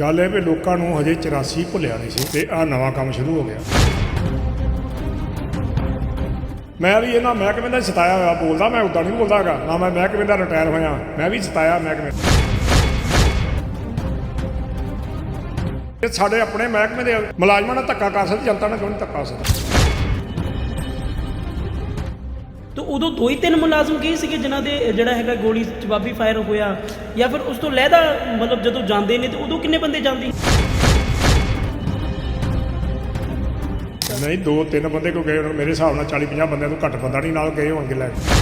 ਗੱਲ ਇਹ ਵੀ ਲੋਕਾਂ ਨੂੰ ਹਜੇ 84 ਭੁੱਲਿਆ ਨਹੀਂ ਸੀ ਤੇ ਆ ਨਵਾਂ ਕੰਮ ਸ਼ੁਰੂ ਹੋ ਗਿਆ। ਮੈਂ ਵੀ ਇਹਨਾਂ ਮਹਿਕਮੇ ਦਾ ਸਤਾਇਆ ਹੋਇਆ, ਬੋਲਦਾ ਮੈਂ ਉਦਾਂ ਨਹੀਂ ਬੋਲਦਾ ਹੈਗਾ, ਨਾ ਮੈਂ ਮਹਿਕਮੇ ਦਾ ਰਿਟਾਇਰ ਹੋਇਆ, ਮੈਂ ਵੀ ਸਤਾਇਆ ਮਹਿਕਮੇ। ਇਹ ਸਾਡੇ ਆਪਣੇ ਮਹਿਕਮੇ ਦੇ ਮੁਲਾਜ਼ਮਾਂ ਨਾਲ ਧੱਕਾ ਕਰ ਸਕਦੀ, ਜਨਤਾ ਨਾਲ ਕਿਉਂ ਨਹੀਂ ਧੱਕਾ ਕਰ ਸਕਦੀ? ਉਦੋਂ ਦੋ ਹੀ ਤਿੰਨ ਮੁਲਾਜ਼ਮ ਕੀ ਸੀਗੇ ਜਿਨ੍ਹਾਂ ਦੇ ਜਿਹੜਾ ਹੈਗਾ ਗੋਲੀ ਜਵਾਬੀ ਫਾਇਰ ਹੋਇਆ ਜਾਂ ਫਿਰ ਉਸ ਤੋਂ ਲਹਿਦਾ ਮਤਲਬ ਜਦੋਂ ਜਾਂਦੇ ਨੇ ਤੇ ਉਦੋਂ ਕਿੰਨੇ ਬੰਦੇ ਜਾਂਦੇ? ਨਹੀਂ ਦੋ ਤਿੰਨ ਬੰਦੇ ਕੋ ਗਏ ਹੋਣ ਮੇਰੇ ਹਿਸਾਬ ਨਾਲ 40 50 ਬੰਦਿਆਂ ਤੋਂ ਘੱਟ ਬੰਦਾ ਨਹੀਂ ਨਾਲ ਗਏ ਹੋਣਗੇ ਲੈ ਕੇ।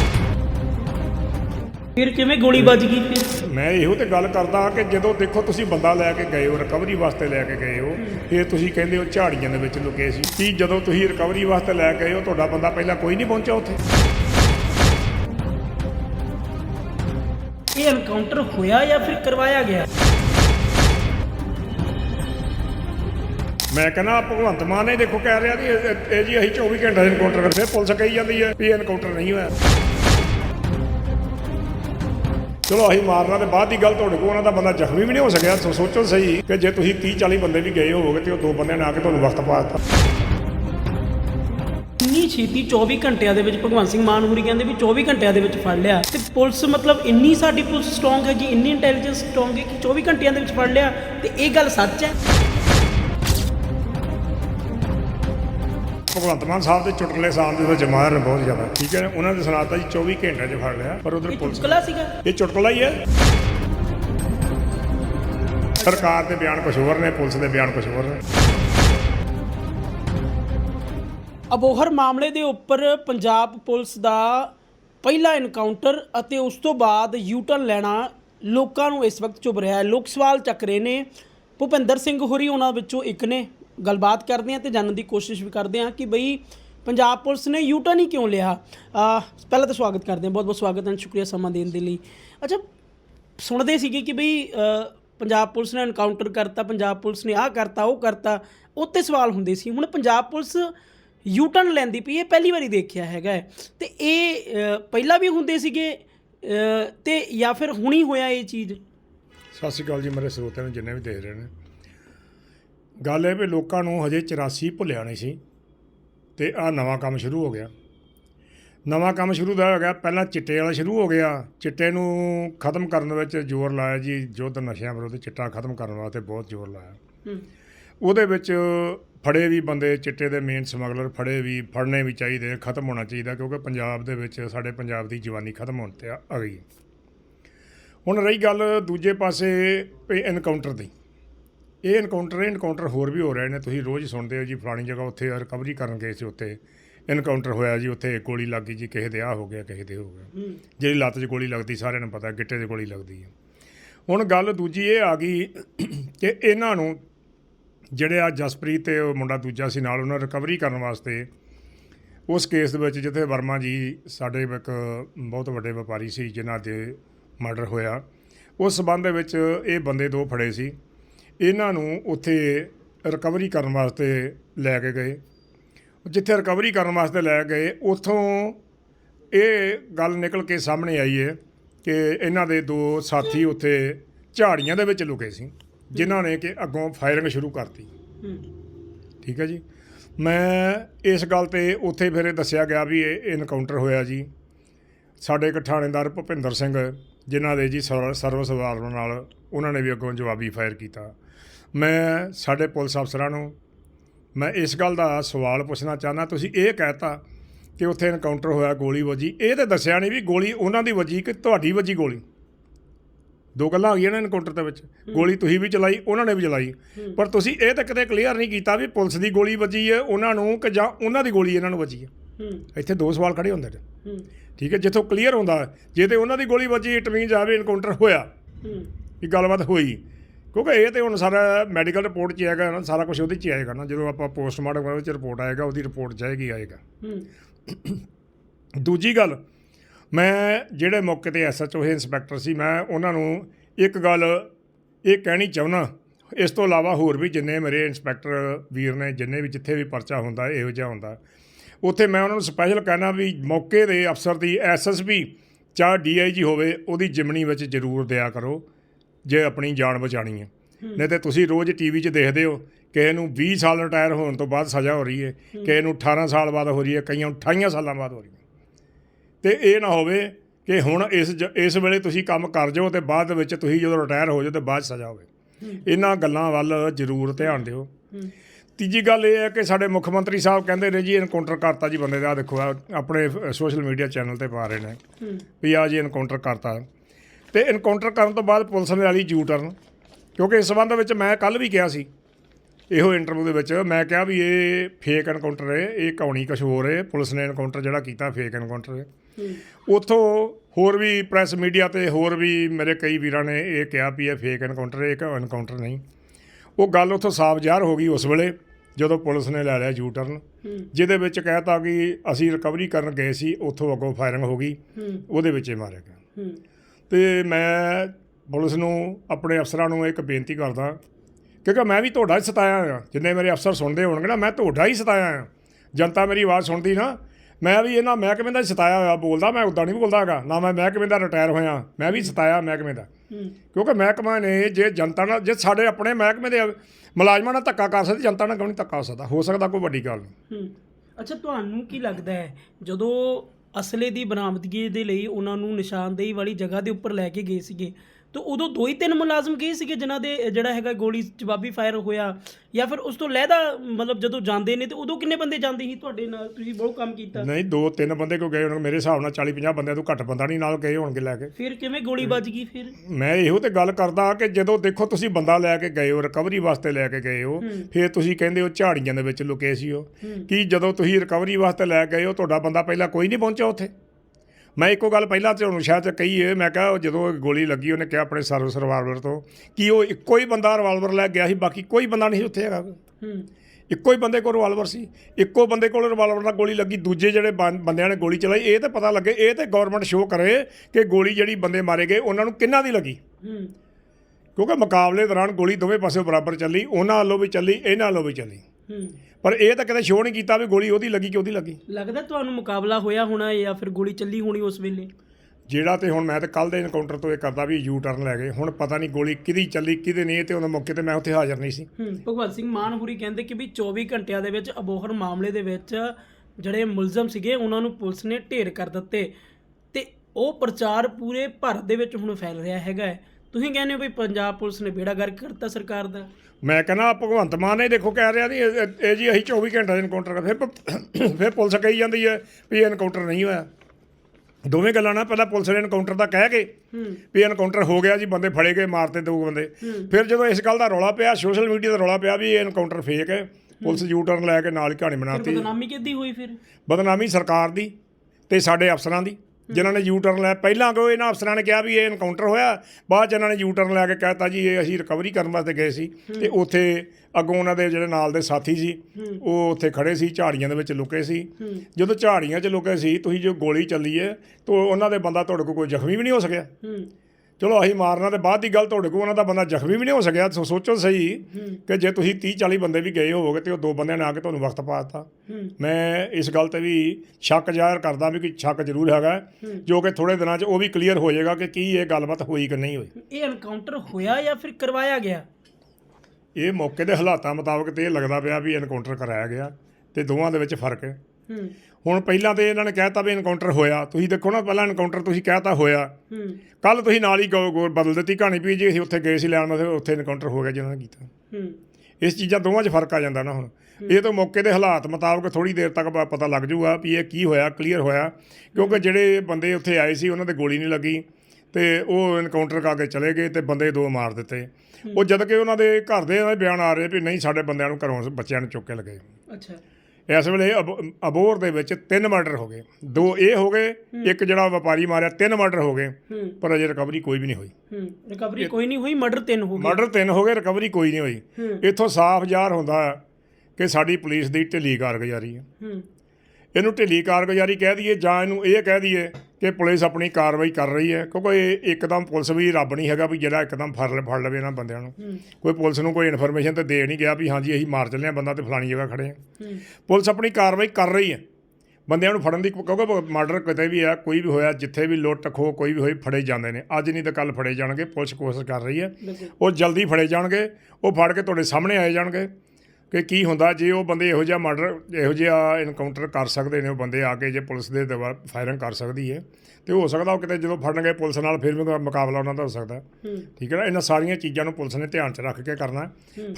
ਫਿਰ ਕਿਵੇਂ ਗੋਲੀ ਵੱਜ ਗਈ ਫਿਰ? ਮੈਂ ਇਹੋ ਤੇ ਗੱਲ ਕਰਦਾ ਕਿ ਜਦੋਂ ਦੇਖੋ ਤੁਸੀਂ ਬੰਦਾ ਲੈ ਕੇ ਗਏ ਹੋ ਰਿਕਵਰੀ ਵਾਸਤੇ ਲੈ ਕੇ ਗਏ ਹੋ ਇਹ ਤੁਸੀਂ ਕਹਿੰਦੇ ਹੋ ਝਾੜੀਆਂ ਦੇ ਵਿੱਚ ਲੁਕੇ ਸੀ। ਕੀ ਜਦੋਂ ਤੁਸੀਂ ਰਿਕਵਰੀ ਵਾਸਤੇ ਲੈ ਕੇ ਗਏ ਹੋ ਤੁਹਾਡਾ ਬੰਦਾ ਪਹਿਲਾਂ ਕੋਈ ਨਹੀਂ ਪਹੁੰਚਿਆ ਉੱਥੇ? ਇਹ ਐਨਕਾਊਂਟਰ ਹੋਇਆ ਜਾਂ ਫਿਰ ਕਰਵਾਇਆ ਗਿਆ? ਮੈਂ ਕਹਿੰਦਾ, ਭਗਵੰਤ ਮਾਨ ਨੇ ਦੇਖੋ ਕਹਿ ਰਿਹਾ ਜੀ ਇਹ- ਜੀ ਅਸੀਂ 24 ਘੰਟੇ ਦੇ ਐਨਕਾਊਂਟਰ ਕਰਦੇ ਪੁਲਿਸ ਕਹੀ ਜਾਂਦੀ ਹੈ ਵੀ ਐਨਕਾਊਂਟਰ ਨਹੀਂ ਹੋਇਆ। ਚਲੋ ਅਸੀਂ ਮਾਰਨਾ ਤੇ ਬਾਅਦ ਦੀ ਗੱਲ ਤੁਹਾਡੇ ਕੋਲ, ਉਹਨਾਂ ਦਾ ਬੰਦਾ ਜ਼ਖਮੀ ਵੀ ਨਹੀਂ ਹੋ ਸਕਿਆ ਸੋਚੋ ਸਹੀ ਕਿ ਜੇ ਤੁਸੀਂ 30 40 ਬੰਦੇ ਵੀ ਗਏ ਹੋਵੋਗੇ ਤੇ ਉਹ ਦੋ ਬੰਦਿਆਂ ਨੇ ਆ ਕੇ ਤੁਹਾਨੂੰ ਵਕਤ ਪਾ ਦਿੱਤਾ। ਇੰਨੀ ਛੇਤੀ 24 ਘੰਟਿਆਂ ਦੇ ਵਿੱਚ ਭਗਵੰਤ ਸਿੰਘ ਮਾਨ ਹੋਰੀ ਕਹਿੰਦੇ ਵੀ 24 ਘੰਟਿਆਂ ਦੇ ਵਿੱਚ ਫੜ ਲਿਆ। ਤੇ ਪੁਲਿਸ ਮਤਲਬ ਇੰਨੀ ਸਾਡੀ ਪੁਲਿਸ ਸਟਰੋਂਗ ਹੈਗੀ ਇੰਨੀ ਇੰਟੈਲੀਜੈਂਸ ਸਟਰੋਂਗ ਹੈ ਕਿ 24 ਘੰਟਿਆਂ ਦੇ ਵਿੱਚ ਫੜ ਲਿਆ ਤੇ ਇਹ ਗੱਲ ਸੱਚ ਹੈ? ਭਗਵੰਤ ਮਾਨ ਸਾਹਿਬ ਦੇ ਚੁਟਕਲੇ ਸਾਹਮਣੇ ਦੇ ਵਿੱਚ ਮਾਰ ਨੇ ਬਹੁਤ ਜ਼ਿਆਦਾ ਠੀਕ ਹੈ ਉਹਨਾਂ ਨੇ ਸੁਣਾਤਾ ਜੀ 24 ਘੰਟੇ 'ਚ ਫੜ ਲਿਆ ਪਰ ਉਧਰ ਇਹ ਪੁਲਿਸ ਚੁਟਕਲਾ ਸੀਗਾ? ਇਹ ਚੁਟਕਲਾ ਹੀ ਹੈ। ਸਰਕਾਰ ਦੇ ਬਿਆਨ ਕੁਝ ਹੋਰ ਨੇ ਪੁਲਿਸ ਦੇ ਬਿਆਨ ਕੁਝ ਹੋਰ ਨੇ। ਅਬੋਹਰ ਮਾਮਲੇ ਦੇ ਉੱਪਰ ਪੰਜਾਬ ਪੁਲਿਸ ਦਾ ਪਹਿਲਾ ਇਨਕਾਊਂਟਰ ਅਤੇ ਉਸ ਤੋਂ ਬਾਅਦ ਯੂਟਰਨ ਲੈਣਾ ਲੋਕਾਂ ਨੂੰ ਇਸ ਵਕਤ ਚੁਭ ਰਿਹਾ ਹੈ। ਲੋਕ ਸਵਾਲ ਚੱਕ ਰਹੇ ਨੇ, ਭੁਪਿੰਦਰ ਸਿੰਘ ਹੋਰੀ ਉਹਨਾਂ ਵਿੱਚੋਂ ਇੱਕ ਨੇ। ਗੱਲਬਾਤ ਕਰਦੇ ਆ ਤੇ ਜਾਣਨ ਦੀ ਕੋਸ਼ਿਸ਼ ਵੀ ਕਰਦੇ ਆ ਕਿ ਬਈ ਪੰਜਾਬ ਪੁਲਿਸ ਨੇ ਯੂਟਰਨ ਹੀ ਕਿਉਂ ਲਿਆ? ਪਹਿਲਾਂ ਤਾਂ ਸਵਾਗਤ ਕਰਦੇ ਆ ਬਹੁਤ ਬਹੁਤ ਸਵਾਗਤ ਹੈ ਸ਼ੁਕਰੀਆ ਸਮਾਂ ਦੇਣ ਦੇ ਲਈ। ਅੱਛਾ, ਸੁਣਦੇ ਸੀਗੇ ਕਿ ਬਈ ਪੰਜਾਬ ਪੁਲਿਸ ਨੇ ਐਨਕਾਊਂਟਰ ਕਰਤਾ, ਪੰਜਾਬ ਪੁਲਿਸ ਨੇ ਆਹ ਕਰਤਾ, ਉਹ ਕਰਤਾ, ਉੱਤੇ ਸਵਾਲ ਹੁੰਦੇ ਸੀ। ਹੁਣ ਪੰਜਾਬ ਪੁਲਿਸ ਯੂਟਰਨ ਲੈਂਦੀ ਪਈ ਇਹ ਪਹਿਲੀ ਵਾਰੀ ਦੇਖਿਆ ਹੈਗਾ। ਤੇ ਇਹ ਪਹਿਲਾਂ ਵੀ ਹੁੰਦੇ ਸੀਗੇ ਤੇ ਜਾਂ ਫਿਰ ਹੁਣੀ ਹੋਇਆ ਇਹ ਚੀਜ਼? ਸਤਿ ਸ਼੍ਰੀ ਅਕਾਲ ਜੀ ਮੇਰੇ ਸਰੋਤਿਆਂ ਨੂੰ ਜਿੰਨੇ ਵੀ ਦੇਖ ਰਹੇ ਨੇ। ਗੱਲ ਇਹ ਵੀ ਲੋਕਾਂ ਨੂੰ ਹਜੇ 84 ਭੁੱਲਿਆ ਨਹੀਂ ਸੀ ਤੇ ਆ ਨਵਾਂ ਕੰਮ ਸ਼ੁਰੂ ਹੋ ਗਿਆ। ਨਵਾਂ ਕੰਮ ਸ਼ੁਰੂ ਦਾ ਹੋ ਗਿਆ ਪਹਿਲਾਂ ਚਿੱਟੇ ਵਾਲਾ ਸ਼ੁਰੂ ਹੋ ਗਿਆ। ਚਿੱਟੇ ਨੂੰ ਖਤਮ ਕਰਨ ਵਿੱਚ ਜ਼ੋਰ ਲਾਇਆ ਜੀ ਯੁੱਧ ਨਸ਼ਿਆਂ ਵਿਰੁੱਧ ਚਿੱਟਾ ਖਤਮ ਕਰਨ ਵਾਸਤੇ ਬਹੁਤ ਜ਼ੋਰ ਲਾਇਆ। ਉਹਦੇ ਵਿੱਚ ਫੜੇ ਵੀ ਬੰਦੇ ਚਿੱਟੇ ਦੇ ਮੇਨ ਸਮਗਲਰ ਫੜੇ ਵੀ ਫੜਨੇ ਵੀ ਚਾਹੀਦੇ ਖਤਮ ਹੋਣਾ ਚਾਹੀਦਾ ਕਿਉਂਕਿ ਪੰਜਾਬ ਦੇ ਵਿੱਚ ਸਾਡੇ ਪੰਜਾਬ ਦੀ ਜਵਾਨੀ ਖਤਮ ਹੋਣ ਤੇ ਆ ਗਈ। ਹੁਣ ਰਹੀ ਗੱਲ ਦੂਜੇ ਪਾਸੇ ਵੀ ਐਨਕਾਊਂਟਰ ਦੀ। ਇਹ ਐਨਕਾਊਂਟਰ ਐਨਕਾਊਂਟਰ ਹੋਰ ਵੀ ਹੋ ਰਹੇ ਨੇ। ਤੁਸੀਂ ਰੋਜ਼ ਸੁਣਦੇ ਹੋ ਜੀ ਫਲਾਣੀ ਜਗ੍ਹਾ ਉੱਥੇ ਰਿਕਵਰੀ ਕਰਨ ਗਏ ਸੀ ਉੱਥੇ। ਐਨਕਾਊਂਟਰ ਹੋਇਆ ਜੀ ਉੱਥੇ ਗੋਲੀ ਲੱਗ ਗਈ ਜੀ ਕਿਸੇ ਦੇ ਆ ਹੋ ਗਿਆ ਕਿਸੇ ਦੇ ਹੋ ਗਿਆ। ਜਿਹੜੀ ਲੱਤ 'ਚ ਗੋਲੀ ਲੱਗਦੀ ਸਾਰਿਆਂ ਨੂੰ ਪਤਾ ਗਿੱਟੇ 'ਤੇ ਗੋਲੀ ਲੱਗਦੀ ਹੈ ਹੁਣ ਗੱਲ ਦੂਜੀ ਇਹ ਆ ਗਈ ਕਿ ਇਹਨਾਂ ਨੂੰ ਜਿਹੜੇ ਆ ਜਸਪ੍ਰੀਤ ਤੇ ਉਹ ਮੁੰਡਾ ਦੂਜਾ ਸੀ, ਨਾਲ ਉਹਨਾਂ ਰਿਕਵਰੀ ਕਰਨ ਵਾਸਤੇ, ਉਸ ਕੇਸ ਦੇ ਵਿੱਚ ਜਿੱਥੇ ਵਰਮਾ ਜੀ ਸਾਡੇ ਇੱਕ ਬਹੁਤ ਵੱਡੇ ਵਪਾਰੀ ਸੀ, ਜਿਨ੍ਹਾਂ ਦੇ ਮਰਡਰ ਹੋਇਆ, ਉਸ ਸਬੰਧ ਦੇ ਵਿੱਚ ਇਹ ਬੰਦੇ ਦੋ ਫੜੇ ਸੀ। ਇਹਨਾਂ ਨੂੰ ਉੱਥੇ ਰਿਕਵਰੀ ਕਰਨ ਵਾਸਤੇ ਲੈ ਕੇ ਗਏ। ਜਿੱਥੇ ਰਿਕਵਰੀ ਕਰਨ ਵਾਸਤੇ ਲੈ ਗਏ, ਉੱਥੋਂ ਇਹ ਗੱਲ ਨਿਕਲ ਕੇ ਸਾਹਮਣੇ ਆਈ ਹੈ ਕਿ ਇਹਨਾਂ ਦੇ ਦੋ ਸਾਥੀ ਉੱਥੇ ਝਾੜੀਆਂ ਦੇ ਵਿੱਚ ਲੁਕੇ ਸੀ। ਜਿਨ੍ਹਾਂ ਨੇ ਕਿ ਅੱਗੋਂ ਫਾਇਰਿੰਗ ਸ਼ੁਰੂ ਕਰਤੀ। ਠੀਕ ਹੈ ਜੀ? ਮੈਂ ਇਸ ਗੱਲ ਤੇ ਉੱਥੇ ਫਿਰ ਦੱਸਿਆ ਗਿਆ ਵੀ ਇਹ ਇਨਕਾਊਂਟਰ ਹੋਇਆ ਜੀ। ਸਾਡੇ ਇੱਕ ਥਾਣੇਦਾਰ ਭੁਪਿੰਦਰ ਸਿੰਘ ਜਿਨ੍ਹਾਂ ਦੇ ਜੀ ਸਰ- ਸਰਵਿਸ ਵਾਰਨ ਨਾਲ ਉਹਨਾਂ ਨੇ ਵੀ ਅੱਗੋਂ ਜਵਾਬੀ ਫਾਇਰ ਕੀਤਾ। ਮੈਂ ਸਾਡੇ ਪੁਲਿਸ ਅਫਸਰਾਂ ਨੂੰ ਮੈਂ ਇਸ ਗੱਲ ਦਾ ਸਵਾਲ ਪੁੱਛਣਾ ਚਾਹੁੰਦਾ ਤੁਸੀਂ ਇਹ ਕਹਿਤਾ ਕਿ ਉੱਥੇ ਇਨਕਾਊਂਟਰ ਹੋਇਆ ਗੋਲੀ ਵੱਜੀ ਇਹ ਤਾਂ ਦੱਸਿਆ ਨਹੀਂ ਵੀ ਗੋਲੀ ਉਹਨਾਂ ਦੀ ਵੱਜੀ ਕਿ ਤੁਹਾਡੀ ਵੱਜੀ ਗੋਲੀ। ਦੋ ਗੱਲਾਂ ਆ ਗਈਆਂ ਨੇ ਇਨਕਾਊਂਟਰ ਦੇ ਵਿੱਚ। ਗੋਲੀ ਤੁਸੀਂ ਵੀ ਚਲਾਈ ਉਹਨਾਂ ਨੇ ਵੀ ਚਲਾਈ। ਪਰ ਤੁਸੀਂ ਇਹ ਤਾਂ ਕਦੇ ਕਲੀਅਰ ਨਹੀਂ ਕੀਤਾ ਵੀ ਪੁਲਿਸ ਦੀ ਗੋਲੀ ਵੱਜੀ ਹੈ ਉਹਨਾਂ ਨੂੰ ਕਿ ਜਾਂ ਉਹਨਾਂ ਦੀ ਗੋਲੀ ਇਹਨਾਂ ਨੂੰ ਵੱਜੀ ਹੈ। ਇੱਥੇ ਦੋ ਸਵਾਲ ਖੜੇ ਹੁੰਦੇ ਨੇ। ਠੀਕ ਹੈ ਜਿੱਥੋਂ ਕਲੀਅਰ ਹੁੰਦਾ ਜੇ ਤੇ ਉਹਨਾਂ ਦੀ ਗੋਲੀ ਵੱਜੀ ਇਟ ਮੀਨ ਜਾਵੇ ਇਨਕਾਊਂਟਰ ਹੋਇਆ। ਇਹ ਗੱਲਬਾਤ ਹੋਈ। ਕਿਉਂਕਿ ਇਹ ਤੇ ਹੁਣ ਸਾਰਾ ਮੈਡੀਕਲ ਰਿਪੋਰਟ 'ਚ ਆਏਗਾ ਨਾ ਸਾਰਾ ਕੁਝ ਉਹਦੇ 'ਚ ਆਏਗਾ ਨਾ। ਜਦੋਂ ਆਪਾਂ ਪੋਸਟਮਾਰਟਮ ਵਿੱਚ ਰਿਪੋਰਟ ਆਏਗਾ ਉਹਦੀ ਰਿਪੋਰਟ ਜਾਏਗੀ ਆਏਗਾ। ਦੂਜੀ ਗੱਲ ਮੈਂ ਜਿਹੜੇ ਮੌਕੇ ਤੇ ਐਸਐਚਓ ਹੈ ਇੰਸਪੈਕਟਰ ਸੀ ਮੈਂ ਉਹਨਾਂ ਨੂੰ ਇੱਕ ਗੱਲ ਇਹ ਕਹਿਣੀ ਚਾਹੁੰਦਾ ਇਸ ਤੋਂ ਇਲਾਵਾ ਹੋਰ ਵੀ ਜਿੰਨੇ ਮੇਰੇ ਇੰਸਪੈਕਟਰ ਵੀਰ ਨੇ ਜਿੰਨੇ ਵੀ ਜਿੱਥੇ ਵੀ ਪਰਚਾ ਹੁੰਦਾ ਇਹੋ ਜਿਹਾ ਹੁੰਦਾ। ਉੱਥੇ ਮੈਂ ਉਹਨਾਂ ਨੂੰ ਸਪੈਸ਼ਲ ਕਹਿਣਾ ਵੀ ਮੌਕੇ ਦੇ ਅਫਸਰ ਦੀ ਐਸਐਸਪੀ ਚਾਹ ਡੀਆਈਜੀ ਹੋਵੇ ਉਹਦੀ ਜਿਮਣੀ ਵਿੱਚ ਜ਼ਰੂਰ ਦਿਆ ਕਰੋ ਜੇ ਆਪਣੀ ਜਾਨ ਬਚਾਣੀ ਹੈ। ਨਹੀਂ ਤੇ ਤੁਸੀਂ ਰੋਜ਼ ਟੀਵੀ 'ਚ ਦੇਖਦੇ ਹੋ ਕਿਸੇ ਨੂੰ 20 ਸਾਲ ਰਿਟਾਇਰ ਹੋਣ ਤੋਂ ਬਾਅਦ ਸਜ਼ਾ ਹੋ ਰਹੀ ਹੈ ਕਿਸੇ ਨੂੰ 18 ਸਾਲ ਬਾਅਦ ਹੋ ਰਹੀ ਹੈ ਕਈਆਂ ਨੂੰ 28 ਸਾਲਾਂ ਬਾਅਦ ਹੋ ਰਹੀ ਹੈ। ਤੇ ਇਹ ਨਾ ਹੋਵੇ ਕਿ ਹੁਣ ਇਸ ਜ- ਇਸ ਵੇਲੇ ਤੁਸੀਂ ਕੰਮ ਕਰ ਜਾਓ ਤੇ ਬਾਅਦ ਵਿੱਚ ਤੁਸੀਂ ਜਦੋਂ ਰਿਟਾਇਰ ਹੋ ਜਾਓ ਤੇ ਬਾਅਦ ਸਜ਼ਾ ਹੋਵੇ। ਇਹਨਾਂ ਗੱਲਾਂ ਵੱਲ ਜ਼ਰੂਰ ਧਿਆਨ ਦਿਓ। ਤੀਜੀ ਗੱਲ ਇਹ ਹੈ ਕਿ ਸਾਡੇ ਮੁੱਖ ਮੰਤਰੀ ਸਾਹਿਬ ਕਹਿੰਦੇ ਨੇ ਜੀ ਐਨਕਾਊਂਟਰ ਕਰਤਾ ਜੀ ਬੰਦੇ ਦਾ ਦੇਖੋ ਆਪਣੇ ਸੋਸ਼ਲ ਮੀਡੀਆ ਚੈਨਲ ਤੇ ਪਾ ਰਹੇ ਨੇ। ਵੀ ਆ ਜੀ ਐਨਕਾਊਂਟਰ ਕਰਤਾ। ਤੇ ਐਨਕਾਊਂਟਰ ਕਰਨ ਤੋਂ ਬਾਅਦ ਪੁਲਿਸ ਨੇ ਵਾਲੀ ਯੂ ਟਰਨ ਕਿਉਂਕਿ ਇਸ ਸੰਬੰਧ ਵਿੱਚ ਮੈਂ ਕੱਲ ਵੀ ਕਿਹਾ ਸੀ। ਇਹੋ ਇੰਟਰਵਿਊ ਦੇ ਵਿੱਚ ਮੈਂ ਕਿਹਾ ਵੀ ਇਹ ਫੇਕ ਐਨਕਾਊਂਟਰ ਹੈ ਇਹ ਕਹਾਣੀ ਕੁਛ ਹੋਰ ਹੈ। ਪੁਲਿਸ ਨੇ ਐਨਕਾਊਂਟਰ ਜਿਹੜਾ ਕੀਤਾ ਫੇਕ ਐਨਕਾਊਂਟਰ ਹੈ ਹੂੰ। ਉੱਥੋਂ ਹੋਰ ਵੀ ਪ੍ਰੈਸ ਮੀਡੀਆ ਤੇ ਹੋਰ ਵੀ ਮੇਰੇ ਕਈ ਵੀਰਾਂ ਨੇ ਇਹ ਕਿਹਾ ਵੀ ਇਹ ਫੇਕ ਐਨਕਾਊਂਟਰ ਇਹ ਐਨਕਾਊਂਟਰ ਨਹੀਂ। ਉਹ ਗੱਲ ਉੱਥੋਂ ਸਾਫ਼ ਜ਼ਾਹਰ ਹੋ ਗਈ ਉਸ ਵੇਲੇ, ਜਦੋਂ ਪੁਲਿਸ ਨੇ ਲੈ ਲਿਆ ਯੂ ਟਰਨ ਜਿਹਦੇ ਵਿੱਚ ਕਹਿਤਾ ਕਿ ਅਸੀਂ ਰਿਕਵਰੀ ਕਰਨ ਗਏ ਸੀ, ਉੱਥੋਂ ਅੱਗੋਂ ਫਾਇਰਿੰਗ ਹੋ ਗਈ। ਉਹਦੇ ਵਿੱਚ ਇਹ ਮਾਰਿਆ ਗਿਆ। ਹੂੰ ਤੇ ਮੈਂ ਪੁਲਿਸ ਨੂੰ, ਆਪਣੇ ਅਫਸਰਾਂ ਨੂੰ ਇੱਕ ਬੇਨਤੀ ਕਰਦਾ, ਕਿਉਂਕਿ ਮੈਂ ਵੀ ਤੁਹਾਡਾ ਹੀ ਸਤਾਇਆ ਆ। ਜਿੰਨੇ ਮੇਰੇ ਅਫਸਰ ਸੁਣਦੇ ਹੋਣਗੇ ਨਾ, ਮੈਂ ਤੁਹਾਡਾ ਹੀ ਸਤਾਇਆ ਆ। ਜਨਤਾ ਮੇਰੀ ਆਵਾਜ਼ ਸੁਣਦੀ ਨਾ ਮੈਂ ਵੀ ਇਹਨਾਂ ਮਹਿਕਮੇ ਦਾ ਸਤਾਇਆ ਹੋਇਆ ਬੋਲਦਾ ਮੈਂ ਉਦਾਂ ਨਹੀਂ ਬੋਲਦਾ ਹੈਗਾ। ਨਾ ਮੈਂ ਮਹਿਕਮੇ ਦਾ ਰਿਟਾਇਰ ਹੋਇਆ ਮੈਂ ਵੀ ਸਤਾਇਆ ਮਹਿਕਮੇ ਦਾ। ਕਿਉਂਕਿ ਮਹਿਕਮਾ ਨੇ ਜੇ ਜਨਤਾ ਨਾਲ ਜੇ ਸਾਡੇ ਆਪਣੇ ਮਹਿਕਮੇ ਦੇ ਮੁਲਾਜ਼ਮਾਂ ਨਾਲ ਧੱਕਾ ਕਰ ਸਕਦੀ ਜਨਤਾ ਨਾਲ ਕਿਉਂ ਨਹੀਂ ਧੱਕਾ ਹੋ ਸਕਦਾ? ਹੋ ਸਕਦਾ ਕੋਈ ਵੱਡੀ ਗੱਲ ਨਹੀਂ ਹੂੰ। ਅੱਛਾ ਤੁਹਾਨੂੰ ਕੀ ਲੱਗਦਾ ਹੈ ਜਦੋਂ ਅਸਲੇ ਦੀ ਬਰਾਮਦਗੀ ਦੇ ਲਈ ਉਹਨਾਂ ਨੂੰ ਨਿਸ਼ਾਨਦੇਹੀ ਵਾਲੀ ਜਗ੍ਹਾ ਦੇ ਉੱਪਰ ਲੈ ਕੇ ਗਏ ਸੀਗੇ ਤਾਂ ਉਦੋਂ ਦੋ ਹੀ ਤਿੰਨ ਮੁਲਾਜ਼ਮ ਗਏ ਸੀਗੇ ਜਿਨ੍ਹਾਂ ਦੇ ਜਿਹੜਾ ਹੈਗਾ ਗੋਲੀ ਜਵਾਬੀ ਫਾਇਰ ਹੋਇਆ ਜਾਂ ਫਿਰ ਉਸ ਤੋਂ ਲਹਿਦਾ ਮਤਲਬ ਜਦੋਂ ਜਾਂਦੇ ਨੇ ਤੇ ਉਦੋਂ ਕਿੰਨੇ ਬੰਦੇ ਜਾਂਦੇ ਸੀ ਤੁਹਾਡੇ ਨਾਲ? ਤੁਸੀਂ ਬਹੁਤ ਕੰਮ ਕੀਤਾ। ਨਹੀਂ ਦੋ ਤਿੰਨ ਬੰਦੇ ਕਿਉਂ ਗਏ ਹੋਣਗੇ? ਮੇਰੇ ਹਿਸਾਬ ਨਾਲ 40 50 ਬੰਦਿਆਂ ਤੋਂ ਘੱਟ ਬੰਦਾ ਨਹੀਂ ਨਾਲ ਗਏ ਹੋਣਗੇ ਲੈ ਕੇ। ਫਿਰ ਕਿਵੇਂ ਗੋਲੀ ਵੱਜ ਗਈ ਫਿਰ? ਮੈਂ ਇਹੋ ਤੇ ਗੱਲ ਕਰਦਾ ਕਿ ਜਦੋਂ ਦੇਖੋ ਤੁਸੀਂ ਬੰਦਾ ਲੈ ਕੇ ਗਏ ਹੋ ਰਿਕਵਰੀ ਵਾਸਤੇ ਲੈ ਕੇ ਗਏ ਹੋ ਫਿਰ ਤੁਸੀਂ ਕਹਿੰਦੇ ਹੋ ਝਾੜੀਆਂ ਦੇ ਵਿੱਚ ਲੁਕੇ ਸੀ ਉਹ। ਕੀ ਜਦੋਂ ਤੁਸੀਂ ਰਿਕਵਰੀ ਵਾਸਤੇ ਲੈ ਗਏ ਹੋ ਤੁਹਾਡਾ ਬੰਦਾ ਪਹਿਲਾਂ ਕੋਈ ਨਹੀਂ ਪਹੁੰਚਿਆ ਉੱਥੇ। ਮੈਂ ਇੱਕੋ ਗੱਲ ਪਹਿਲਾਂ ਤੇ ਹੁਣ ਸ਼ਾਇਦ ਕਹੀ ਹੈ ਮੈਂ ਕਿਹਾ ਜਦੋਂ ਗੋਲੀ ਲੱਗੀ ਉਹਨੇ ਕਿਹਾ ਆਪਣੇ ਸਰਵਿਸ ਰਿਵਾਲਵਰ ਤੋਂ ਕਿ ਉਹ ਇੱਕੋ ਹੀ ਬੰਦਾ ਰਿਵਾਲਵਰ ਲੈ ਗਿਆ ਸੀ ਬਾਕੀ ਕੋਈ ਬੰਦਾ ਨਹੀਂ ਉੱਥੇ ਹੈਗਾ। ਹੂੰ। ਇੱਕੋ ਹੀ ਬੰਦੇ ਕੋਲ ਰਿਵਾਲਵਰ ਸੀ। ਇੱਕੋ ਬੰਦੇ ਕੋਲ ਰਿਵਾਲਵਰ ਨਾਲ ਗੋਲੀ ਲੱਗੀ ਦੂਜੇ ਜਿਹੜੇ ਬੰਦਿਆਂ ਨੇ ਗੋਲੀ ਚਲਾਈ ਇਹ ਤਾਂ ਪਤਾ ਲੱਗੇ ਇਹ ਤੇ ਗਵਰਨਮੈਂਟ ਸ਼ੋਅ ਕਰੇ ਕਿ ਗੋਲੀ ਜਿਹੜੀ ਬੰਦੇ ਮਾਰੇ ਗਏ ਉਹਨਾਂ ਨੂੰ ਕਿੰਨਾਂ ਦੀ ਲੱਗੀ। ਹੂੰ। ਕਿਉਂਕਿ ਮੁਕਾਬਲੇ ਦੌਰਾਨ ਗੋਲੀ ਦੋਵੇਂ ਪਾਸੇ ਬਰਾਬਰ ਚੱਲੀ ਉਹਨਾਂ ਵੱਲੋਂ ਵੀ ਚੱਲੀ ਇਹਨਾਂ ਵੱਲੋਂ ਵੀ ਚੱਲੀ। ਹੂੰ। ਪਰ ਇਹ ਤਾਂ ਕਦੇ ਸ਼ੋਅ ਨਹੀਂ ਕੀਤਾ ਵੀ ਗੋਲੀ ਉਹਦੀ ਲੱਗੀ ਕਿ ਉਹਦੀ ਲੱਗੀ। ਲੱਗਦਾ ਤੁਹਾਨੂੰ ਮੁਕਾਬਲਾ ਹੋਇਆ ਹੋਣਾ ਜਾਂ ਫਿਰ ਗੋਲੀ ਚੱਲੀ ਹੋਣੀ ਉਸ ਵੇਲੇ? ਜਿਹੜਾ ਤੇ ਹੁਣ ਮੈਂ ਤੇ ਕੱਲ ਦੇ ਐਨਕਾਊਂਟਰ ਤੋਂ ਇਹ ਕਰਦਾ ਵੀ ਯੂ ਟਰਨ ਲੈ ਗਏ। ਹੁਣ ਪਤਾ ਨਹੀਂ ਗੋਲੀ ਕਿਹਦੀ ਚੱਲੀ ਕਿਹਦੇ ਨਹੀਂ ਤੇ ਉਹਨਾਂ ਮੌਕੇ ਤੇ ਮੈਂ ਉੱਥੇ ਹਾਜ਼ਰ ਨਹੀਂ ਸੀ। ਹੂੰ ਭਗਵੰਤ ਸਿੰਘ ਮਾਨ ਹੁਰੀ ਕਹਿੰਦੇ ਕਿ ਵੀ 24 ਘੰਟਿਆਂ ਦੇ ਵਿੱਚ ਅਬੋਹਰ ਮਾਮਲੇ ਦੇ ਵਿੱਚ ਜਿਹੜੇ ਮੁਲਜ਼ਮ ਸੀਗੇ ਉਹਨਾਂ ਨੂੰ ਪੁਲਿਸ ਨੇ ਢੇਰ ਕਰ ਦਿੱਤੇ। ਤੇ ਉਹ ਪ੍ਰਚਾਰ ਪੂਰੇ ਭਾਰਤ ਦੇ ਵਿੱਚ ਹੁਣ ਫੈਲ ਰਿਹਾ ਹੈਗਾ ਹੈ। ਤੁਸੀਂ ਕਹਿੰਦੇ ਹੋ ਵੀ ਪੰਜਾਬ ਪੁਲਿਸ ਨੇ ਬੇੜਾ ਗਰਕ ਕਰਤਾ ਸਰਕਾਰ ਦਾ? ਮੈਂ ਕਹਿੰਦਾ ਭਗਵੰਤ ਮਾਨ ਨੇ ਦੇਖੋ ਕਹਿ ਰਿਹਾ ਨਹੀਂ ਇਹ ਇਹ ਜੀ ਅਸੀਂ 24 ਘੰਟੇ ਕਰ ਫਿਰ ਫਿਰ ਪੁਲਿਸ ਕਹੀ ਜਾਂਦੀ ਹੈ ਵੀ ਐਨਕਾਊਂਟਰ ਨਹੀਂ ਹੋਇਆ। ਦੋਵੇਂ ਗੱਲਾਂ ਨਾ ਪਹਿਲਾਂ ਪੁਲਿਸ ਨੇ ਐਨਕਾਊਂਟਰ ਦਾ ਕਹਿ ਕੇ ਵੀ ਐਨਕਾਊਂਟਰ ਹੋ ਗਿਆ ਜੀ ਬੰਦੇ ਫੜੇ ਗਏ ਮਾਰਤੇ ਦੋ ਬੰਦੇ। ਫਿਰ ਜਦੋਂ ਇਸ ਗੱਲ ਦਾ ਰੌਲਾ ਪਿਆ ਸੋਸ਼ਲ ਮੀਡੀਆ ਦਾ ਰੌਲਾ ਪਿਆ ਵੀ ਇਹ ਐਨਕਾਊਂਟਰ ਫੇਕ ਹੈ। ਪੁਲਿਸ ਯੂ ਟਰਨ ਲੈ ਕੇ ਨਾਲ ਹੀ ਕਹਾਣੀ ਬਣਾਤੀ। ਬਦਨਾਮੀ ਕਿੱਦੀ ਹੋਈ ਫਿਰ? ਬਦਨਾਮੀ ਸਰਕਾਰ ਦੀ ਤੇ ਸਾਡੇ ਅਫਸਰਾਂ ਦੀ। ਜਿਨ੍ਹਾਂ ਨੇ ਯੂ ਟਰਨ ਲਿਆ। ਪਹਿਲਾਂ ਕੋ ਇਹਨਾਂ ਅਫਸਰਾਂ ਨੇ ਕਿਹਾ ਵੀ ਇਹ ਐਨਕਾਊਂਟਰ ਹੋਇਆ? ਬਾਅਦ ਚ ਇਹਨਾਂ ਨੇ ਯੂ ਟਰਨ ਲੈ ਕੇ ਕਹਿਤਾ ਜੀ ਇਹ ਅਸੀਂ ਰਿਕਵਰੀ ਕਰਨ ਵਾਸਤੇ ਗਏ ਸੀ। ਤੇ ਉੱਥੇ ਅੱਗੋਂ ਉਹਨਾਂ ਦੇ ਜਿਹੜੇ ਨਾਲ ਦੇ ਸਾਥੀ ਸੀ ਉਹ ਉੱਥੇ ਖੜੇ ਸੀ ਝਾੜੀਆਂ ਦੇ ਵਿੱਚ ਲੁਕੇ ਸੀ। ਜਦੋਂ ਝਾੜੀਆਂ 'ਚ ਲੁਕੇ ਸੀ ਤੁਸੀਂ ਜੋ ਗੋਲੀ ਚੱਲੀ ਹੈ ਤਾਂ ਉਹਨਾਂ ਦੇ ਬੰਦਾ ਤੁਹਾਡੇ ਕੋਲ ਕੋਈ ਜ਼ਖਮੀ ਵੀ ਨਹੀਂ ਹੋ ਸਕਿਆ। ਚਲੋ ਅਸੀਂ ਮਾਰਨਾ ਤੇ ਬਾਅਦ ਦੀ ਗੱਲ ਤੁਹਾਡੇ ਕੋਲ ਉਹਨਾਂ ਦਾ ਬੰਦਾ ਜ਼ਖਮੀ ਵੀ ਨਹੀਂ ਹੋ ਸਕਿਆ ਸੋ ਸੋਚੋ ਸਹੀ ਕਿ ਜੇ ਤੁਸੀਂ 30 40 ਬੰਦੇ ਵੀ ਗਏ ਹੋਵੋਗੇ ਤੇ ਉਹ ਦੋ ਬੰਦਿਆਂ ਨੇ ਆ ਕੇ ਤੁਹਾਨੂੰ ਵਕਤ ਪਾ ਦਿੱਤਾ। ਹੂੰ। ਮੈਂ ਇਸ ਗੱਲ ਤੇ ਵੀ ਸ਼ੱਕ ਜ਼ਾਹਰ ਕਰਦਾ ਵੀ ਕਿ ਸ਼ੱਕ ਜ਼ਰੂਰ ਹੈਗਾ ਜੋ ਕਿ ਥੋੜੇ ਦਿਨਾਂ 'ਚ ਉਹ ਵੀ ਕਲੀਅਰ ਹੋ ਜਾਏਗਾ ਕਿ ਕੀ ਇਹ ਗੱਲਬਾਤ ਹੋਈ ਕਿ ਨਹੀਂ ਹੋਈ। ਇਹ ਐਨਕਾਊਂਟਰ ਹੋਇਆ ਜਾਂ ਫਿਰ ਕਰਵਾਇਆ ਗਿਆ? ਇਹ ਮੌਕੇ ਦੇ ਹਾਲਾਤਾਂ ਮੁਤਾਬਕ ਤੇ ਇਹ ਲੱਗਦਾ ਪਿਆ ਵੀ ਐਨਕਾਊਂਟਰ ਕਰਾਇਆ ਗਿਆ ਤੇ ਦੋਵਾਂ ਦੇ ਵਿੱਚ ਫ਼ਰਕ ਹੂੰ। ਹੁਣ ਪਹਿਲਾਂ ਤੇ ਇਹਨਾਂ ਨੇ ਕਹਿਤਾ ਵੀ ਐਨਕਾਊਂਟਰ ਹੋਇਆ। ਤੁਸੀਂ ਦੇਖੋ ਨਾ ਪਹਿਲਾਂ ਐਨਕਾਊਂਟਰ ਤੁਸੀਂ ਕਹਿਤਾ ਹੋਇਆ। ਹੂੰ। ਕੱਲ ਤੁਸੀਂ ਨਾਲ ਹੀ ਗੋ- ਗੋ- ਬਦਲ ਦਿੱਤੀ ਕਹਾਣੀ ਵੀ ਜੀ ਅਸੀਂ ਉੱਥੇ ਗਏ ਸੀ ਲੈਣ ਵਾਸਤੇ ਉੱਥੇ ਐਨਕਾਊਂਟਰ ਹੋ ਗਿਆ ਜਿਹਨਾਂ ਨੇ ਕੀਤਾ। ਹੂੰ। ਇਸ ਚੀਜ਼ਾਂ ਦੋਵਾਂ 'ਚ ਫ਼ਰਕ ਆ ਜਾਂਦਾ ਨਾ ਹੁਣ। ਇਹ ਤਾਂ ਮੌਕੇ ਦੇ ਹਾਲਾਤ ਮੁਤਾਬਕ ਥੋੜੀ ਦੇਰ ਤੱਕ ਪਤਾ ਲੱਗ ਜਾਊਗਾ ਵੀ ਇਹ ਕੀ ਹੋਇਆ ਕਲੀਅਰ ਹੋਇਆ। ਕਿਉਂਕਿ ਜਿਹੜੇ ਬੰਦੇ ਉੱਥੇ ਆਏ ਸੀ ਉਹਨਾਂ ਦੇ ਗੋਲੀ ਨਹੀਂ ਲੱਗੀ ਤੇ ਉਹ ਐਨਕਾਊਂਟਰ ਕਰਕੇ ਚਲੇ ਗਏ ਤੇ ਬੰਦੇ ਦੋ ਮਾਰ ਦਿੱਤੇ। ਉਹ ਜਦ ਕਿ ਉਹਨਾਂ ਦੇ ਘਰ ਦੇ ਬਿਆਨ ਆ ਰਹੇ ਵੀ ਨਹੀਂ ਸਾਡੇ ਬੰਦਿਆਂ ਨੂੰ ਘਰੋਂ ਬੱਚਿਆਂ ਨੂੰ ਚੁੱਕ ਕੇ ਲਗੇ ਅੱਛਾ। ਇਸ ਵੇਲੇ ਅਬ- ਅਬੋਹਰ ਦੇ ਵਿੱਚ ਤਿੰਨ ਮਰਡਰ ਹੋ ਗਏ। ਦੋ ਇਹ ਹੋ ਗਏ ਇੱਕ ਜਿਹੜਾ ਵਪਾਰੀ ਮਾਰਿਆ ਤਿੰਨ ਮਰਡਰ ਹੋ ਗਏ। ਹੂੰ। ਪਰ ਅਜੇ ਰਿਕਵਰੀ ਕੋਈ ਵੀ ਨਹੀਂ ਹੋਈ। ਹੂੰ ਰਿਕਵਰੀ ਕੋਈ ਨਹੀਂ ਹੋਈ ਮਰਡਰ ਤਿੰਨ ਹੋ ਗਏ। ਮਰਡਰ ਤਿੰਨ ਹੋ ਗਏ ਰਿਕਵਰੀ ਕੋਈ ਨਹੀਂ ਹੋਈ। ਹੂੰ। ਇੱਥੋਂ ਸਾਫ਼ ਜ਼ਾਹਰ ਹੁੰਦਾ ਹੈ ਕਿ ਸਾਡੀ ਪੁਲਿਸ ਦੀ ਢਿੱਲੀ ਕਾਰਗੁਜ਼ਾਰੀ ਹੈ। ਹੂੰ। ਇਹਨੂੰ ਢਿੱਲੀ ਕਾਰਗੁਜ਼ਾਰੀ ਕਹਿ ਦਈਏ ਜਾਂ ਇਹਨੂੰ ਇਹ ਕਹਿ ਦਈਏ ਕਿ ਪੁਲਿਸ ਆਪਣੀ ਕਾਰਵਾਈ ਕਰ ਰਹੀ ਹੈ ਕਿਉਂਕਿ ਇਹ ਇੱਕਦਮ ਪੁਲਿਸ ਵੀ ਰੱਬ ਨਹੀਂ ਹੈਗਾ ਵੀ ਜਿਹੜਾ ਇੱਕਦਮ ਫੜ ਲੈ ਫੜ ਲਵੇ ਇਹਨਾਂ ਬੰਦਿਆਂ ਨੂੰ। ਕੋਈ ਪੁਲਿਸ ਨੂੰ ਕੋਈ ਇਨਫੋਰਮੇਸ਼ਨ ਤੇ ਦੇ ਨਹੀਂ ਗਿਆ ਵੀ ਹਾਂਜੀ ਅਸੀਂ ਮਾਰ ਚੱਲੇ ਹਾਂ ਬੰਦਾ ਤੇ ਫਲਾਣੀ ਜਗ੍ਹਾ ਖੜੇ ਹੂੰ। ਪੁਲਿਸ ਆਪਣੀ ਕਾਰਵਾਈ ਕਰ ਰਹੀ ਹੈ। ਬੰਦਿਆਂ ਨੂੰ ਫੜਨ ਦੀ ਕਿਉਂਕਿ ਮਰਡਰ ਕਿਤੇ ਵੀ ਆ ਕੋਈ ਵੀ ਹੋਇਆ ਜਿੱਥੇ ਵੀ ਲੁੱਟ ਖੋ ਕੋਈ ਵੀ ਹੋਈ ਫੜੇ ਜਾਂਦੇ ਨੇ। ਅੱਜ ਨਹੀਂ ਤਾਂ ਕੱਲ ਫੜੇ ਜਾਣਗੇ ਪੁਲਿਸ ਕੋਸ਼ਿਸ਼ ਕਰ ਰਹੀ ਹੈ। ਉਹ ਜਲਦੀ ਫੜੇ ਜਾਣਗੇ ਉਹ ਫੜ ਕੇ ਤੁਹਾਡੇ ਸਾਹਮਣੇ ਆਏ ਜਾਣਗੇ। ਕਿ ਕੀ ਹੁੰਦਾ ਜੇ ਉਹ ਬੰਦੇ ਇਹੋ ਜਿਹਾ ਮਰਡਰ ਇਹੋ ਜਿਹਾ ਇਨਕਾਊਂਟਰ ਕਰ ਸਕਦੇ ਨੇ ਉਹ ਬੰਦੇ ਆ ਕੇ ਜੇ ਪੁਲਿਸ ਦੇ ਫਾਇਰਿੰਗ ਕਰ ਸਕਦੀ ਹੈ ਤੇ ਹੋ ਸਕਦਾ ਉਹ ਕਿਤੇ ਜਦੋਂ ਫੜਨਗੇ ਪੁਲਿਸ ਨਾਲ ਫਿਰ ਵੀ ਮੁਕਾਬਲਾ ਉਹਨਾਂ ਦਾ ਹੋ ਸਕਦਾ। ਠੀਕ ਹੈ ਨਾ? ਇਹਨਾਂ ਸਾਰੀਆਂ ਚੀਜ਼ਾਂ ਨੂੰ ਪੁਲਿਸ ਨੇ ਧਿਆਨ 'ਚ ਰੱਖ ਕੇ ਕਰਨਾ।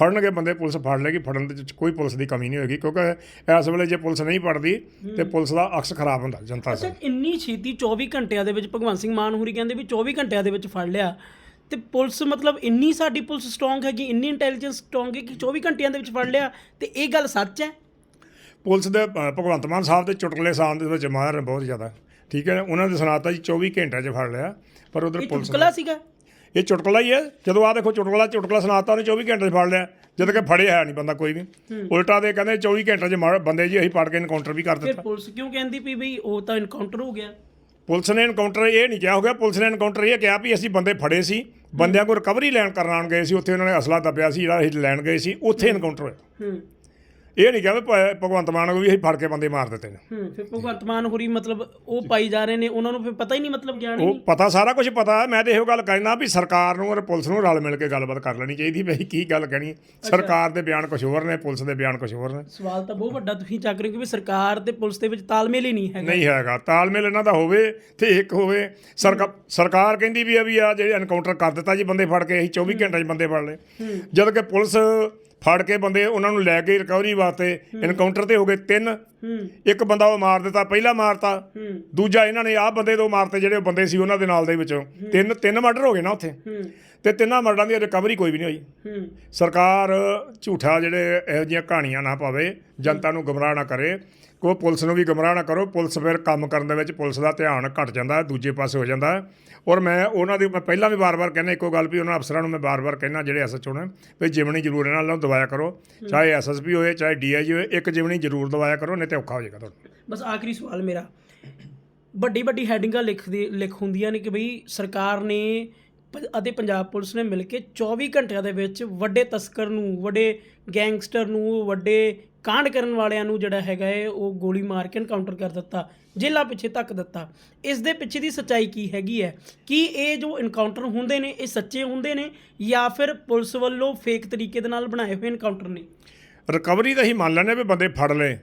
ਫੜਨਗੇ ਬੰਦੇ ਪੁਲਿਸ ਫੜ ਲੇਗੀ ਫੜਨ ਦੇ ਵਿੱਚ ਕੋਈ ਪੁਲਿਸ ਦੀ ਕਮੀ ਨਹੀਂ ਹੋਏਗੀ ਕਿਉਂਕਿ ਇਸ ਵੇਲੇ ਜੇ ਪੁਲਿਸ ਨਹੀਂ ਫੜਦੀ ਤੇ ਪੁਲਿਸ ਦਾ ਅਕਸ ਖਰਾਬ ਹੁੰਦਾ ਜਨਤਾ ਦਾ। ਇੰਨੀ ਛੇਤੀ 24 ਘੰਟਿਆਂ ਦੇ ਵਿੱਚ ਭਗਵੰਤ ਸਿੰਘ ਮਾਨ ਹੋਰੀ ਕਹਿੰਦੇ ਵੀ 24 ਘੰਟਿਆਂ ਦੇ ਵਿੱਚ ਫੜ ਲਿਆ। ਤੇ ਪੁਲਿਸ ਮਤਲਬ ਇੰਨੀ ਸਾਡੀ ਪੁਲਿਸ ਸਟਰੋਂਗ ਹੈਗੀ ਇੰਨੀ ਇੰਟੈਲੀਜੈਂਸ ਸਟਰੋਂਗ ਹੈ ਕਿ 24 ਘੰਟਿਆਂ ਦੇ ਵਿੱਚ ਫੜ ਲਿਆ ਤੇ ਇਹ ਗੱਲ ਸੱਚ ਹੈ? ਪੁਲਿਸ ਦੇ ਅ, ਭਗਵੰਤ ਮਾਨ ਸਾਹਿਬ ਦੇ ਚੁਟਕਲੇ ਸਾਨ ਦੇ ਵਿੱਚ ਮਾਹਿਰ ਨੇ ਬਹੁਤ ਜ਼ਿਆਦਾ। ਠੀਕ ਹੈ ਉਹਨਾਂ ਦੇ ਸੁਣਾਤਾ ਜੀ 24 ਘੰਟਿਆਂ 'ਚ ਫੜ ਲਿਆ ਪਰ ਉਧਰ ਇਹ ਪੁਲਿਸ ਚੁਟਕਲਾ ਸੀਗਾ? ਇਹ ਚੁਟਕਲਾ ਹੀ ਹੈ। ਜਦੋਂ ਆ ਦੇਖੋ ਚੁਟਕਲਾ ਚੁਟਕਲਾ ਸੁਣਾਤਾ ਉਹਨੇ 24 ਘੰਟੇ 'ਚ ਫੜ ਲਿਆ ਜਦ ਕਿ ਫੜਿਆ ਹੈ ਨਹੀਂ ਬੰਦਾ ਕੋਈ ਵੀ। ਉਲਟਾ ਦੇ ਕਹਿੰਦੇ 24 ਘੰਟੇ 'ਚ ਮਾਰ- ਬੰਦੇ ਜੀ ਅਸੀਂ ਫੜ ਕੇ ਇਨਕਾਊਂਟਰ ਵੀ ਕਰ ਫਿਰ ਦਿੱਤਾ। ਪੁਲਿਸ ਕਿਉਂ ਕਹਿੰਦੀ ਵੀ ਬਈ ਉਹ ਤਾਂ ਇਨਕਾਊਂਟਰ ਹੋ ਗਿਆ? ਪੁਲਿਸ ਨੇ ਇਨਕਾਊਂਟਰ ਇਹ ਨਹੀਂ ਕਿਹਾ ਹੋ ਗਿਆ ਪੁਲਿਸ ਨੇ ਇਨਕਾਊਂਟਰ ਇਹ ਕਿਹਾ ਵੀ ਅਸੀਂ ਬੰਦੇ ਫੜੇ ਸੀ ਬੰਦਿਆਂ ਕੋਲ ਰਿਕਵਰੀ ਲੈਣ ਕਰਨ ਆਣ ਗਏ ਸੀ ਉੱਥੇ ਉਹਨਾਂ ਨੇ ਅਸਲਾ ਦੱਬਿਆ ਸੀ ਜਿਹੜਾ ਅਸੀਂ ਲੈਣ ਗਏ ਸੀ ਉੱਥੇ ਇਨਕਾਊਂਟਰ ਹੋਇਆ। ਹੂੰ। ਇਹ ਨਹੀਂ ਕਿਹਾ ਵੀ ਭ- ਭਗਵੰਤ ਮਾਨ ਨੂੰ ਵੀ ਅਸੀਂ ਫੜ ਕੇ ਬੰਦੇ ਮਾਰ ਦਿੱਤੇ ਨੇ। ਹੂੰ ਫਿਰ ਭਗਵੰਤ ਮਾਨ ਹੋਰੀ ਮਤਲਬ ਉਹ ਪਾਈ ਜਾ ਰਹੇ ਨੇ ਉਹਨਾਂ ਨੂੰ ਫਿਰ ਪਤਾ ਹੀ ਨਹੀਂ ਮਤਲਬ ਗਿਆਨ ਹੀ ਉਹ ਨਹੀਂ। ਪਤਾ ਸਾਰਾ ਕੁਝ ਪਤਾ ਹੈ। ਮੈਂ ਤੇ ਇਹੋ ਗੱਲ ਕਹਿਣਾ ਵੀ ਸਰਕਾਰ ਨੂੰ ਔਰ ਪੁਲਿਸ ਨੂੰ ਰਲ ਮਿਲ ਕੇ ਗੱਲਬਾਤ ਕਰ ਲੈਣੀ ਚਾਹੀਦੀ ਵੀ ਅਸੀਂ ਕੀ ਗੱਲ ਕਹਿਣੀ ਸਰਕਾਰ ਦੇ ਬਿਆਨ ਕੁਝ ਹੋਰ ਨੇ ਪੁਲਿਸ ਦੇ ਬਿਆਨ ਕੁਝ ਹੋਰ ਨੇ। ਸਵਾਲ ਤਾਂ ਬਹੁਤ ਵੱਡਾ ਤੁਸੀਂ ਚੱਕ ਰਹੇ ਹੋ ਕਿ ਵੀ ਸਰਕਾਰ ਤੇ ਪੁਲਿਸ ਦੇ ਵਿੱਚ ਤਾਲਮੇਲ ਹੀ ਨਹੀਂ ਹੈਗਾ। ਨਹੀਂ ਹੈਗਾ। ਤਾਲਮੇਲ ਇਹਨਾਂ ਦਾ ਹੋਵੇ ਤੇ ਇੱਕ ਹੋਵੇ। ਸਰਕਾਰ ਸਰਕਾਰ ਕਹਿੰਦੀ ਵੀ ਆ ਵੀ ਆ ਜਿਹੜੇ ਐਨਕਾਊਂਟਰ ਕਰ ਦਿੱਤਾ ਜੀ ਬੰਦੇ ਫੜ ਕੇ ਅਸੀਂ 24 ਘੰਟੇ 'ਚ ਬੰਦੇ ਫੜ ਲਏ। ਜਦ ਕਿ ਪੁਲਿਸ ਫੜ ਕੇ ਬੰਦੇ ਉਹਨਾਂ ਨੂੰ ਲੈ ਕੇ ਰਿਕਵਰੀ ਵਾਸਤੇ ਐਨਕਾਊਂਟਰ ਤੇ ਹੋ ਗਏ ਤਿੰਨ। ਇੱਕ ਬੰਦਾ ਉਹ ਮਾਰ ਦਿੱਤਾ ਪਹਿਲਾ ਮਾਰਤਾ। ਦੂਜਾ ਇਹਨਾਂ ਨੇ ਆਹ ਬੰਦੇ ਦੋ ਮਾਰਤੇ ਜਿਹੜੇ ਬੰਦੇ ਸੀ ਉਹਨਾਂ ਦੇ ਨਾਲ ਦੇ ਵਿੱਚੋਂ। ਤਿੰਨ ਤਿੰਨ ਮਰਡਰ ਹੋ ਗਏ ਨਾ ਉੱਥੇ। ਤੇ ਤਿੰਨਾਂ ਮਰਡਰਾਂ ਦੀ ਰਿਕਵਰੀ ਕੋਈ ਵੀ ਨਹੀਂ ਹੋਈ। ਸਰਕਾਰ ਝੂਠਾ ਜਿਹੜੇ ਇਹੋ ਜਿਹੀਆਂ ਕਹਾਣੀਆਂ ਨਾ ਪਾਵੇ ਜਨਤਾ ਨੂੰ ਗੁੰਮਰਾਹ ਨਾ ਕਰੇ ਕੋ ਪੁਲਿਸ ਨੂੰ ਵੀ ਗੁੰਮਰਾਹ ਨਾ ਕਰੋ ਪੁਲਿਸ ਫਿਰ ਕੰਮ ਕਰਨ ਦੇ ਵਿੱਚ ਪੁਲਿਸ ਦਾ ਧਿਆਨ ਘਟ ਜਾਂਦਾ ਦੂਜੇ ਪਾਸੇ ਹੋ ਜਾਂਦਾ। ਔਰ ਮੈਂ ਉਹਨਾਂ ਦੀ ਮੈਂ ਪਹਿਲਾਂ ਵੀ ਵਾਰ-ਵਾਰ ਕਹਿੰਦਾ ਇੱਕੋ ਗੱਲ ਵੀ ਉਹਨਾਂ ਅਫਸਰਾਂ ਨੂੰ ਮੈਂ ਵਾਰ-ਵਾਰ ਕਹਿੰਦਾ ਜਿਹੜੇ ਐਸਐਚਓ ਨੇ ਵੀ ਜਿਮਣੀ ਜ਼ਰੂਰ ਇਹਨਾਂ ਨਾਲ ਦਵਾਇਆ ਕਰੋ। ਚਾਹੇ ਐਸਐਸਪੀ ਹੋਏ ਚਾਹੇ ਡੀਆਈਜੀ ਹੋਏ ਇੱਕ ਜਿਮਣੀ ਜ਼ਰੂਰ ਦਵਾਇਆ ਕਰੋ ਨਹੀਂ ਤੇ ਔਖਾ ਹੋ ਜਾਏਗਾ ਤੁਹਾਨੂੰ। ਬਸ ਆਖਰੀ ਸਵਾਲ ਮੇਰਾ। ਵੱਡੀ ਵੱਡੀ ਹੈਡਿੰਗਾਂ ਲਿਖਦੀ ਲਿਖ ਹੁੰਦੀਆਂ ਨੇ ਕਿ ਬਈ ਸਰਕਾਰ ਨੇ ਅਤੇ ਪੰਜਾਬ ਪੁਲਿਸ ਨੇ ਮਿਲ ਕੇ 24 ਘੰਟਿਆਂ ਦੇ ਵਿੱਚ ਵੱਡੇ ਤਸਕਰ ਨੂੰ, ਵੱਡੇ ਗੈਂਗਸਟਰ ਨੂੰ, ਵੱਡੇ ਕਾਂਡ ਕਰਨ ਵਾਲਿਆਂ ਨੂੰ ਜਿਹੜਾ ਹੈਗਾ ਹੈ ਉਹ ਗੋਲੀ ਮਾਰ ਕੇ ਐਨਕਾਊਂਟਰ ਕਰ ਦਿੱਤਾ, ਜੇਲ੍ਹਾਂ ਪਿੱਛੇ ਧੱਕ ਦਿੱਤਾ। ਇਸ ਦੇ ਪਿੱਛੇ ਦੀ ਸੱਚਾਈ ਕੀ ਹੈਗੀ ਹੈ? ਕੀ ਇਹ ਜੋ ਐਨਕਾਊਂਟਰ ਹੁੰਦੇ ਨੇ, ਇਹ ਸੱਚੇ ਹੁੰਦੇ ਨੇ, ਜਾਂ ਫਿਰ ਪੁਲਿਸ ਵੱਲੋਂ ਫੇਕ ਤਰੀਕੇ ਦੇ ਨਾਲ ਬਣਾਏ ਹੋਏ ਐਨਕਾਊਂਟਰ ਨੇ? ਰਿਕਵਰੀ ਤਾਂ ਹੀ ਮੰਨ ਲੈਂਦੇ ਵੀ ਬੰਦੇ ਫੜ ਲਏ।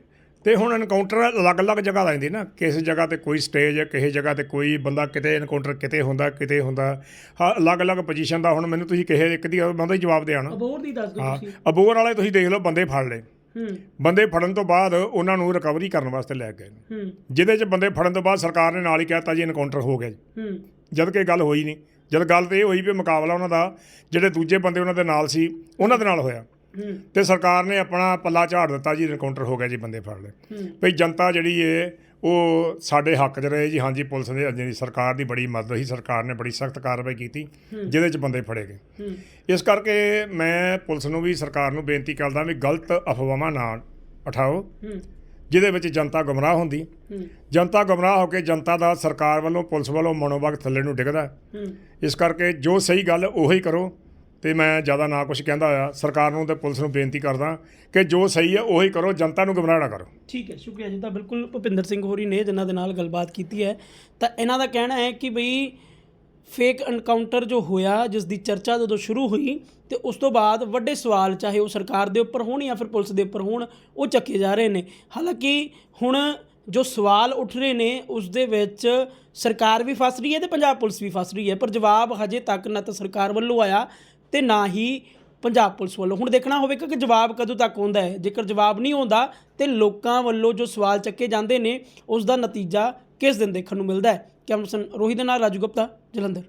ਤੇ ਹੁਣ ਐਨਕਾਊਂਟਰ ਅਲੱਗ-ਅਲੱਗ ਜਗ੍ਹਾ ਦਾ ਜਾਂਦੀ ਨਾ। ਕਿਸੇ ਜਗ੍ਹਾ ਤੇ ਕੋਈ ਸਟੇਜ ਹੈ ਕਿਸੇ ਜਗ੍ਹਾ ਤੇ ਕੋਈ ਬੰਦਾ ਕਿਤੇ ਐਨਕਾਊਂਟਰ ਕਿਤੇ ਹੁੰਦਾ ਕਿਤੇ ਹੁੰਦਾ। ਹਾਂ ਅਲੱਗ-ਅਲੱਗ ਪੋਜੀਸ਼ਨ ਦਾ ਹੁਣ ਮੈਨੂੰ ਤੁਸੀਂ ਕਿਸੇ ਇੱਕ ਦੀ ਬੰਦਾ ਹੀ ਜਵਾਬ ਨਾ ਅਬੋਰ ਦੀ ਦੱਸ ਦਿਓ ਤੁਸੀਂ। ਅਬੋਰ ਵਾਲੇ ਤੁਸੀਂ ਦੇਖ ਲਓ ਬੰਦੇ ਫੜ ਲਏ। ਬੰਦੇ ਫੜਨ ਤੋਂ ਬਾਅਦ ਉਹਨਾਂ ਨੂੰ ਰਿਕਵਰੀ ਕਰਨ ਵਾਸਤੇ ਲੈ ਗਏ। ਜਿਹਦੇ 'ਚ ਬੰਦੇ ਫੜਨ ਤੋਂ ਬਾਅਦ ਸਰਕਾਰ ਨੇ ਨਾਲ ਹੀ ਕਹਿਤਾ ਜੀ ਐਨਕਾਊਂਟਰ ਹੋ ਗਿਆ ਜੀ। ਜਦ ਕਿ ਗੱਲ ਹੋਈ ਨਹੀਂ। ਜਦ ਗੱਲ ਤੇ ਇਹ ਹੋਈ ਵੀ ਮੁਕਾਬਲਾ ਉਹਨਾਂ ਦਾ ਜਿਹੜੇ ਦੂਜੇ ਬੰਦੇ ਉਹਨਾਂ ਦੇ ਨਾਲ ਸੀ ਉਹਨਾਂ ਦੇ ਨਾਲ ਹੋਇਆ। ਤੇ ਸਰਕਾਰ ਨੇ ਆਪਣਾ ਪੱਲਾ ਝਾੜ ਦਿੱਤਾ ਜੀ ਐਨਕਾਊਂਟਰ ਹੋ ਗਿਆ ਜੀ ਬੰਦੇ ਫੜ ਲਏ। ਭਈ ਜਨਤਾ ਜਿਹੜੀ ਏ ਉਹ ਸਾਡੇ ਹੱਕ 'ਚ ਰਹੇ ਜੀ। ਹਾਂਜੀ ਪੁਲਿਸ ਨੇ ਜਿਹੜੀ ਸਰਕਾਰ ਦੀ ਬੜੀ ਮਦਦ ਸੀ ਸਰਕਾਰ ਨੇ ਬੜੀ ਸਖਤ ਕਾਰਵਾਈ ਕੀਤੀ ਜਿਹਦੇ 'ਚ ਬੰਦੇ ਫੜੇ ਗਏ। ਇਸ ਕਰਕੇ ਮੈਂ ਪੁਲਿਸ ਨੂੰ ਵੀ ਸਰਕਾਰ ਨੂੰ ਬੇਨਤੀ ਕਰਦਾ ਵੀ ਗਲਤ ਅਫਵਾਹਾਂ ਨਾ ਉਠਾਓ ਜਿਹਦੇ ਵਿੱਚ ਜਨਤਾ ਗੁੰਮਰਾਹ ਹੁੰਦੀ। ਜਨਤਾ ਗੁੰਮਰਾਹ ਹੋ ਕੇ ਜਨਤਾ ਦਾ ਸਰਕਾਰ ਵੱਲੋਂ ਪੁਲਿਸ ਵੱਲੋਂ ਮਨੋਬਲ ਥੱਲੇ ਨੂੰ ਡਿੱਗਦਾ। ਇਸ ਕਰਕੇ ਜੋ ਸਹੀ ਗੱਲ ਉਹੀ ਕਰੋ। ਤੇ ਮੈਂ ਜ਼ਿਆਦਾ ਨਾ ਕੁਝ ਕਹਿੰਦਾ ਹੋਇਆ, ਸਰਕਾਰ ਨੂੰ ਤੇ ਪੁਲਿਸ ਨੂੰ ਬੇਨਤੀ ਕਰਦਾ ਕਿ ਜੋ ਸਹੀ ਹੈ ਉਹੀ ਕਰੋ, ਜਨਤਾ ਨੂੰ ਗੁੰਮਰਾਹ ਨਾ ਕਰੋ। ਠੀਕ ਹੈ, ਸ਼ੁਕਰੀਆ ਜੀ। ਤਾਂ ਬਿਲਕੁਲ ਭੁਪਿੰਦਰ ਸਿੰਘ ਹੋਰੀ ਨੇ ਜਿਨ੍ਹਾਂ ਦੇ ਨਾਲ ਗੱਲਬਾਤ ਕੀਤੀ ਹੈ। ਤਾਂ ਇਹਨਾਂ ਦਾ ਕਹਿਣਾ ਹੈ ਕਿ ਬਈ ਫੇਕ ਐਨਕਾਊਂਟਰ ਜੋ ਹੋਇਆ, ਜਿਸ ਦੀ ਚਰਚਾ ਜਦੋਂ ਸ਼ੁਰੂ ਹੋਈ, ਤੇ ਉਸ ਤੋਂ ਬਾਅਦ ਵੱਡੇ ਸਵਾਲ ਚਾਹੇ ਉਹ ਸਰਕਾਰ ਦੇ ਉੱਪਰ ਹੋਣ ਜਾਂ ਫਿਰ ਪੁਲਿਸ ਦੇ ਉੱਪਰ ਹੋਣ, ਉਹ ਚੱਕੇ ਜਾ ਰਹੇ ਨੇ। ਹਾਲਾਂਕਿ ਹੁਣ ਜੋ ਸਵਾਲ ਉੱਠ ਰਹੇ ਨੇ, ਉਸ ਦੇ ਵਿੱਚ ਸਰਕਾਰ ਵੀ ਫਸ ਰਹੀ ਹੈ ਤੇ ਪੰਜਾਬ ਪੁਲਿਸ ਵੀ ਫਸ ਰਹੀ ਹੈ, ਪਰ ਜਵਾਬ ਹਜੇ ਤੱਕ ਨਾ ਤਾਂ ਸਰਕਾਰ ਵੱਲੋਂ ਆਇਆ। ਤੇ ਨਾ ਹੀ ਪੰਜਾਬ ਪੁਲਿਸ ਵੱਲੋਂ। ਹੁਣ ਦੇਖਣਾ ਹੋਵੇਗਾ ਕਿ ਜਵਾਬ ਕਦੋਂ ਤੱਕ ਆਉਂਦਾ ਹੈ। ਜੇਕਰ ਜਵਾਬ ਨਹੀਂ ਆਉਂਦਾ, ਤੇ ਲੋਕਾਂ ਵੱਲੋਂ ਜੋ ਸਵਾਲ ਚੱਕੇ ਜਾਂਦੇ ਨੇ ਉਸ ਦਾ ਨਤੀਜਾ ਕਿਸ ਦਿਨ ਦੇਖਣ ਨੂੰ ਮਿਲਦਾ ਹੈ? ਕੈਮਰਸਨ ਰੋਹੀ ਦੇ ਨਾਲ ਰਾਜੂ ਗੁਪਤਾ, ਜਲੰਧਰ।